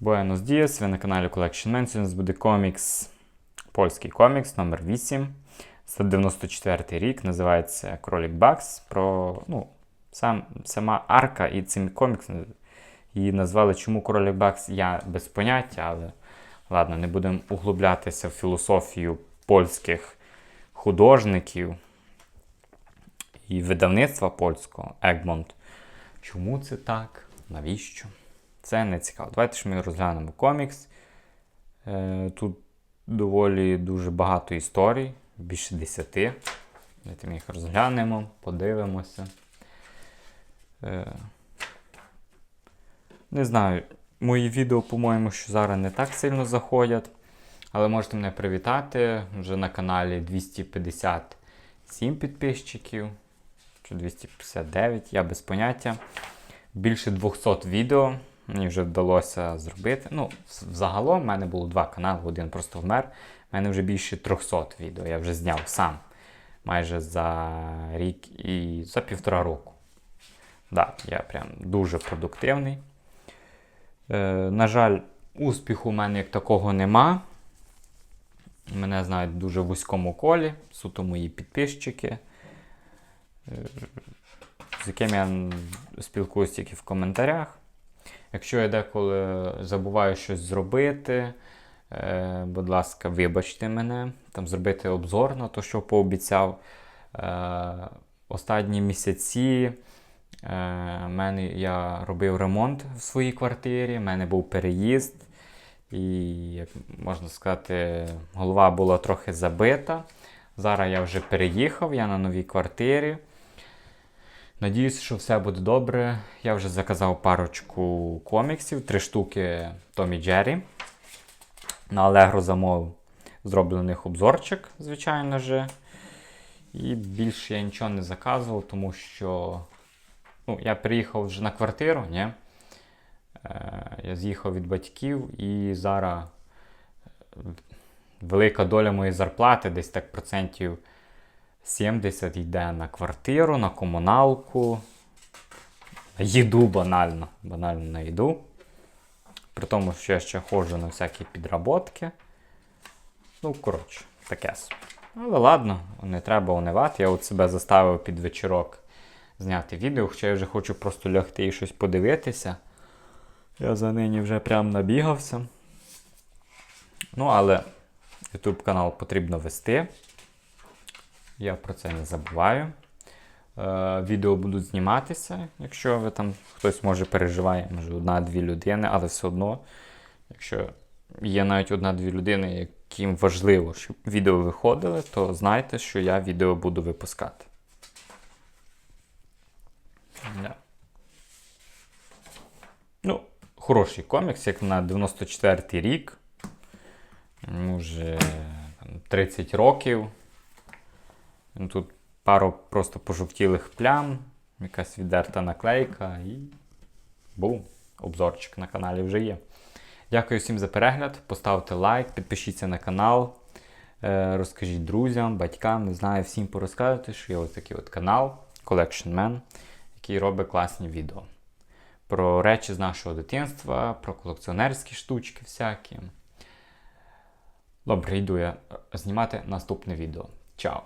Buenos Dias, ви на каналі Collection Man. Сьогодні буде комікс, польський комікс номер 8 Це 94 рік, називається Кролік Бакс. Про ну, сам, сама арка і цим комікс її назвали Чому Кролік Бакс? Я без поняття, але ладно, не будемо углублятися в філософію польських художників і видавництва польського Egmont. Чому це так? Навіщо? Це не цікаво. Давайте ж ми розглянемо комікс. Е, Тут доволі дуже багато історій, більше десяти. Давайте ми їх розглянемо, подивимося. Е, Не знаю, мої відео, по-моєму, що зараз не так сильно заходять. Але можете мене привітати. Вже на каналі 257 підписчиків. Чи 259, я без поняття. Більше 200 відео мені вже вдалося зробити. Ну, взагалом в мене було два канали, один просто вмер. У мене вже більше 300 відео. Я вже зняв сам майже за рік і за півтора року. Да, я прям дуже продуктивний. Е, на жаль, успіху у мене як такого нема. Мене знають в дуже вузькому колі, суто мої підписчики, е, з якими я спілкуюся тільки в коментарях. Якщо я деколи забуваю щось зробити, е, будь ласка, вибачте мене, там зробити обзор на те, що пообіцяв. Е, останні місяці е, мене, я робив ремонт в своїй квартирі, в мене був переїзд. І, як можна сказати, голова була трохи забита. Зараз я вже переїхав, я на новій квартирі. Надіюсь, що все буде добре. Я вже заказав парочку коміксів, три штуки Томі Джері. На Allegro замовив зроблений обзорчик, звичайно же. І більше я нічого не заказував, тому що ну, я приїхав вже на квартиру. Ні? Е, Я з'їхав від батьків і зараз велика доля моєї зарплати, десь так процентів 70 йде на квартиру, на комуналку, їду банально. Банально на їду. При тому, що я ще ходжу на всякі підработки. Ну, коротше, таке. Але ладно, не треба унивати. Я от себе заставив під вечірок зняти відео, хоча я вже хочу просто лягти і щось подивитися. Я за нині вже прям набігався. Ну, але YouTube канал потрібно вести. Я про це не забуваю. Е, відео будуть зніматися, якщо ви там хтось може переживає, може одна-дві людини, але все одно, якщо є навіть одна-дві людини, яким важливо, щоб відео виходили, то знайте, що я відео буду випускати. Да. Ну, хороший комікс, як на 94-й рік. Йому вже там, 30 років. Ну, Тут пару просто пожовтілих плям, якась віддерта наклейка і бум, обзорчик на каналі вже є. Дякую всім за перегляд. Поставте лайк, підпишіться на канал, е, розкажіть друзям, батькам, не знаю, всім порозказуйте, що є ось такий от канал Collection Man, який робить класні відео. Про речі з нашого дитинства, про колекціонерські штучки всякі. Добре, йду я знімати наступне відео. Чао!